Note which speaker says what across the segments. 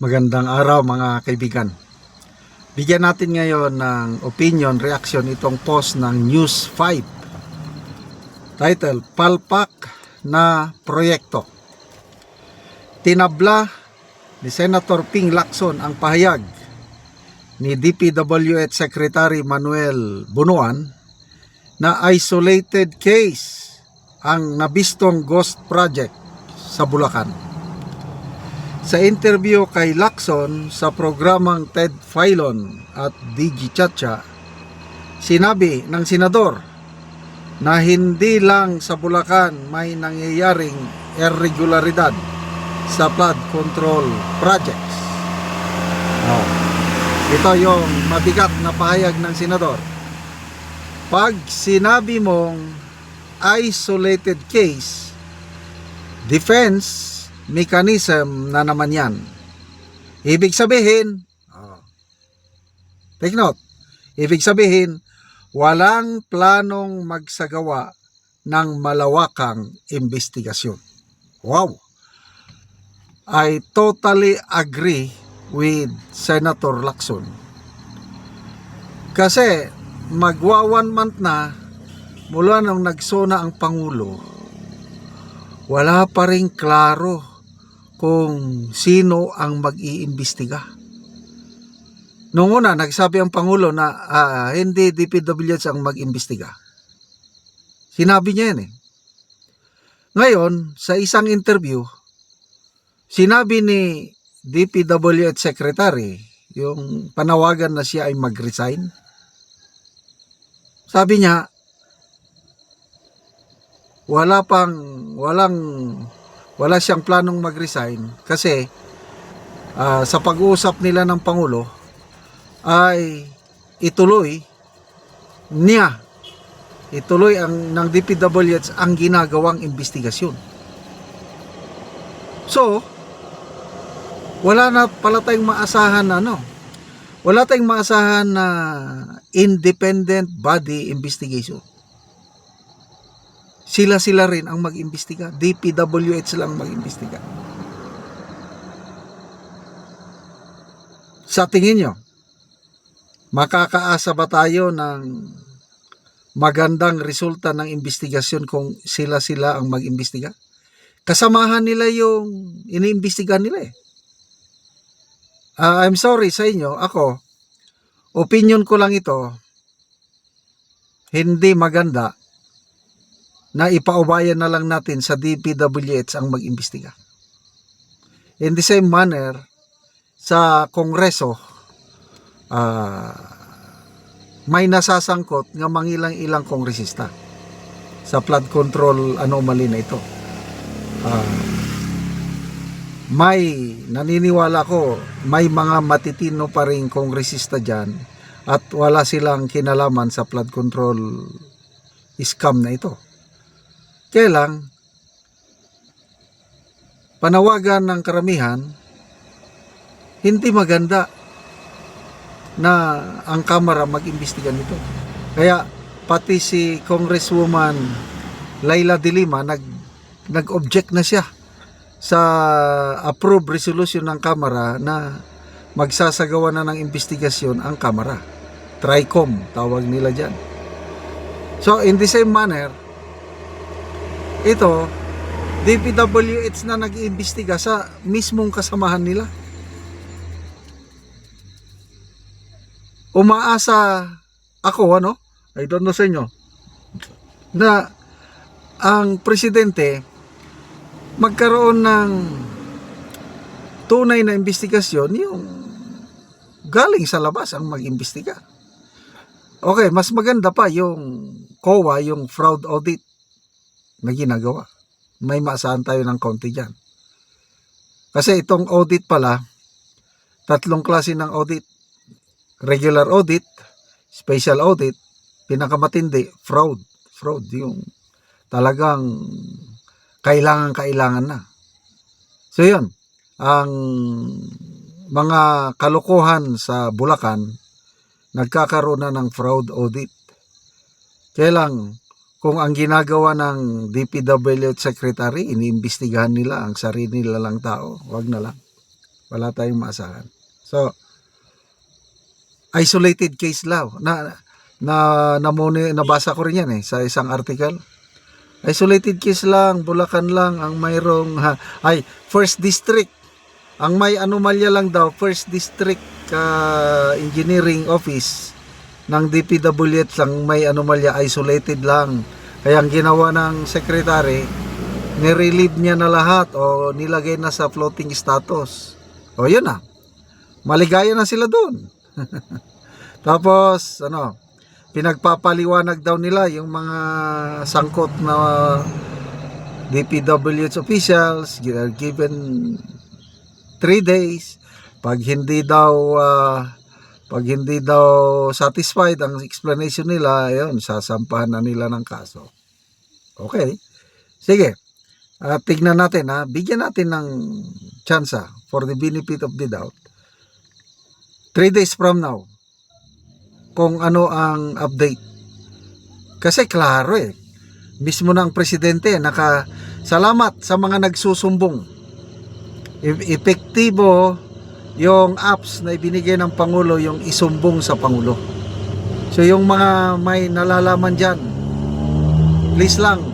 Speaker 1: Magandang araw mga kaibigan. Bigyan natin ngayon ng opinion, reaction itong post ng News 5. Title, Palpak na Proyekto. Tinabla ni Senator Ping Lacson ang pahayag ni DPWH Secretary Manuel Bunuan na isolated case ang nabistong ghost project sa Bulacan. Sa interview kay Lacson sa programang Ted Filon at DG Chacha, sinabi ng senador na hindi lang sa Bulacan may nangyayaring irregularidad sa flood control projects. Oh. Ito yung mabigat na pahayag ng senador. Pag sinabi mong isolated case, defense mechanism na naman yan. Ibig sabihin, oh, take note, ibig sabihin, walang planong magsagawa ng malawakang investigasyon. Wow! I totally agree with Senator Lacson. Kasi magwa one month na mula nung nagsona ang Pangulo, wala pa rin klaro kung sino ang mag-iimbestiga. Noong una, nagsabi ang Pangulo na ah, hindi DPWH ang mag-imbestiga. Sinabi niya yan eh. Ngayon, sa isang interview, sinabi ni DPWH Secretary, yung panawagan na siya ay mag-resign, sabi niya, wala pang, walang wala siyang planong mag-resign kasi ah, sa pag-uusap nila ng Pangulo ay ituloy niya ituloy ang ng DPWH ang ginagawang investigasyon. So, wala na pala tayong maasahan na ano. Wala tayong maasahan na independent body investigation sila-sila rin ang mag-imbestiga. DPWH lang mag-imbestiga. Sa tingin nyo, makakaasa ba tayo ng magandang resulta ng investigasyon kung sila-sila ang mag-imbestiga? Kasamahan nila yung iniimbestigahan nila eh. Ah, I'm sorry sa inyo, ako, opinion ko lang ito, hindi maganda na ipaubayan na lang natin sa DPWH ang mag-imbestiga. In the same manner, sa Kongreso, ah, may nasasangkot nga mangilang-ilang kongresista sa flood control anomaly na ito. Ah, may naniniwala ko, may mga matitino pa rin kongresista dyan at wala silang kinalaman sa flood control scam na ito. Kaya panawagan ng karamihan, hindi maganda na ang Kamara mag-imbestiga nito. Kaya pati si Congresswoman Laila De Lima nag, nag-object na siya sa approved resolution ng Kamara na magsasagawa na ng investigasyon ang Kamara. TRICOM, tawag nila dyan. So, in the same manner, ito, DPWH na nag-iimbestiga sa mismong kasamahan nila. Umaasa ako, ano? I don't know sa inyo. Na ang presidente magkaroon ng tunay na investigasyon yung galing sa labas ang mag-imbestiga. Okay, mas maganda pa yung COA, yung fraud audit na ginagawa. May maasahan tayo ng konti dyan. Kasi itong audit pala, tatlong klase ng audit. Regular audit, special audit, pinakamatindi, fraud. Fraud, yung talagang kailangan-kailangan na. So yun, ang mga kalokohan sa Bulacan, nagkakaroon na ng fraud audit. Kaya kung ang ginagawa ng DPWH Secretary, iniimbestigahan nila ang sarili nila lang tao, wag na lang. Wala tayong maasahan. So, isolated case lang. Na, na, namuni, nabasa ko rin yan eh, sa isang article. Isolated case lang, Bulacan lang ang mayroong, ha, ay, first district. Ang may anomalya lang daw, first district uh, engineering office ng DPWH lang may anomalya, isolated lang. Kaya ang ginawa ng secretary, nirelieve niya na lahat o nilagay na sa floating status. O yun na. Maligaya na sila doon. Tapos, ano, pinagpapaliwanag daw nila yung mga sangkot na DPWH officials gi- given 3 days pag hindi daw ah, pag hindi daw satisfied ang explanation nila ayun sasampahan na nila ng kaso okay sige Ah, tignan natin ha bigyan natin ng tsansa for the benefit of the doubt 3 days from now kung ano ang update. Kasi klaro eh. Mismo ng presidente naka salamat sa mga nagsusumbong. E- epektibo yung apps na ibinigay ng Pangulo yung isumbong sa Pangulo. So yung mga may nalalaman dyan, please lang,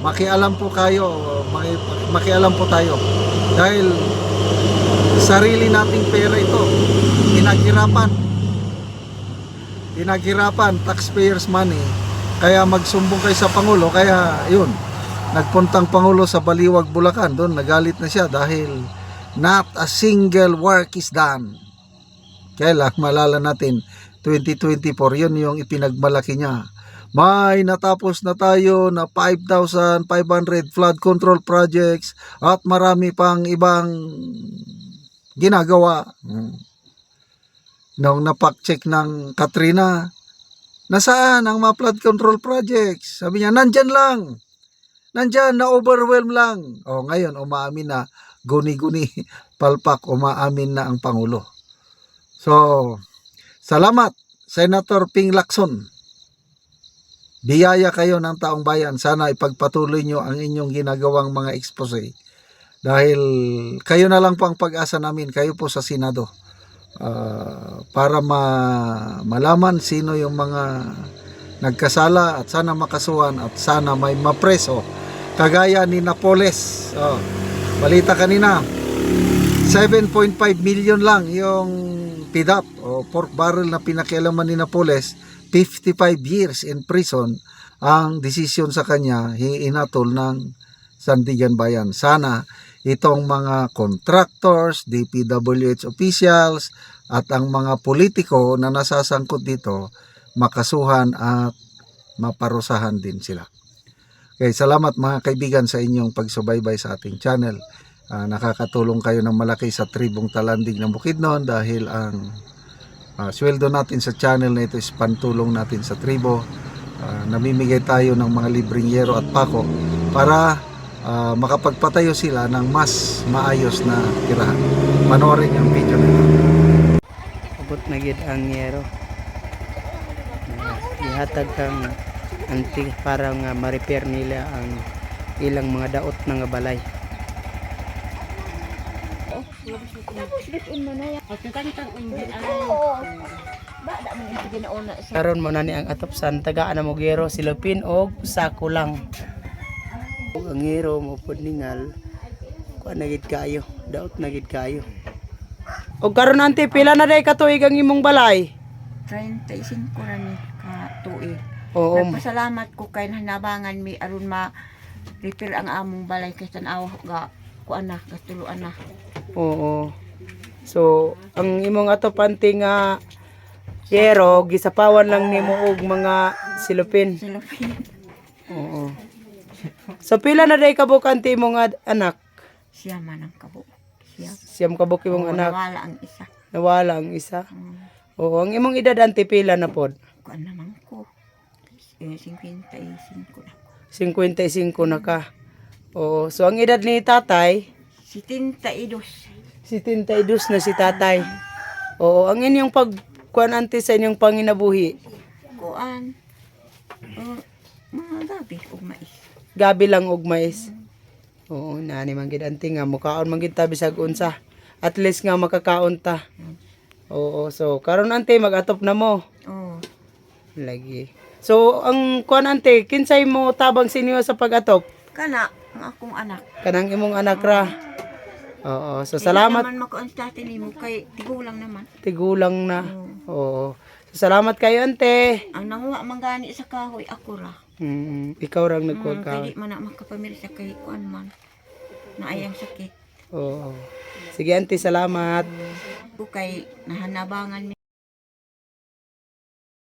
Speaker 1: makialam po kayo, maki- makialam po tayo. Dahil sarili nating pera ito, pinaghirapan pinaghirapan taxpayers money kaya magsumbong kayo sa Pangulo kaya yun nagpuntang Pangulo sa Baliwag, Bulacan doon nagalit na siya dahil not a single work is done kaya lang malala natin 2024 yun yung ipinagmalaki niya may natapos na tayo na 5,500 flood control projects at marami pang ibang ginagawa. Hmm nung napak-check ng Katrina, nasaan ang mga flood control projects? Sabi niya, nandyan lang. Nandyan, na-overwhelm lang. O ngayon, umaamin na, guni-guni, palpak, umaamin na ang Pangulo. So, salamat, Senator Ping Lacson. Biyaya kayo ng taong bayan. Sana ipagpatuloy nyo ang inyong ginagawang mga expose. Dahil kayo na lang po ang pag-asa namin. Kayo po sa Senado ah, para ma- malaman sino yung mga nagkasala at sana makasuhan at sana may mapreso kagaya ni Napoles oh, balita kanina 7.5 million lang yung PIDAP o pork barrel na pinakialaman ni Napoles 55 years in prison ang desisyon sa kanya hinatol ng Sandigan Bayan sana itong mga contractors, DPWH officials, at ang mga politiko na nasasangkot dito, makasuhan at maparusahan din sila. Okay, salamat mga kaibigan sa inyong pagsubaybay sa ating channel. Ah, nakakatulong kayo ng malaki sa tribong talandig ng Bukidnon dahil ang ah, sweldo natin sa channel na ito is pantulong natin sa tribo. Ah, namimigay tayo ng mga libreng yero at pako para ah, makapagpatayo sila ng mas maayos na tirahan. Panoorin ang video na ito.
Speaker 2: abot na ang yero Na ihatag kang anti para nga ma-repair nila ang ilang mga daot nga balay. Karon mo na ni ang atopsan tagaan na mo gero silupin og sako lang ang gero mo pud ningal kuan na kayo daot na gid kayo. Og karon ante pila na day katuig ang imong balay?
Speaker 3: 35 ra ni ka tuig.
Speaker 2: Oo
Speaker 3: Nagpasalamat ko kay hanabangan mi aron ma repair ang among balay kay tan-aw ga kuan na gatuluan na.
Speaker 2: Oo. So, ang imong ato panty nga yero gisapawan lang nimo og mga silupin.
Speaker 3: Silupin.
Speaker 2: Oo. So pila na day kabukanti imong ad- anak?
Speaker 3: Siya man ang kabo. Siya.
Speaker 2: Siyam kabuk imong
Speaker 3: Oo,
Speaker 2: anak.
Speaker 3: Nawala ang isa.
Speaker 2: Nawala ang isa.
Speaker 3: Um,
Speaker 2: Oo, ang imong edad anti pila na pod?
Speaker 3: kuan naman ko. Eh, 55 na.
Speaker 2: 55 na ka. Oo. So ang edad ni tatay,
Speaker 3: 72.
Speaker 2: 72 na si tatay. Oo, ang inyong pag kuan anti sa inyong panginabuhi.
Speaker 3: Kuan. Uh, mga gabi ug mais.
Speaker 2: gabi lang og mais. Oo, nani man gid anti nga mukaon man gid ta bisag unsa. at least nga makakaon ta. Oo, so karon ante mag-atop na mo.
Speaker 3: Oh.
Speaker 2: Lagi. So ang kuan ante, kinsay mo tabang sinyo sa pag-atop?
Speaker 3: Kana ang akong anak.
Speaker 2: Kanang imong anak ra. Oo, so
Speaker 3: Salamat.
Speaker 2: salamat
Speaker 3: naman makuan sa atin mo kay tigulang naman.
Speaker 2: tigulang na. Oo. So, salamat kayo ante.
Speaker 3: Ang nanguha mangani sa kahoy ako ra.
Speaker 2: Mm, ikaw rang
Speaker 3: Mm,
Speaker 2: nagkuha ka.
Speaker 3: kay di man na sa kay kuan man. Naayang sakit.
Speaker 2: Oo. Sige ante, salamat.
Speaker 3: Ko kay nahanabangan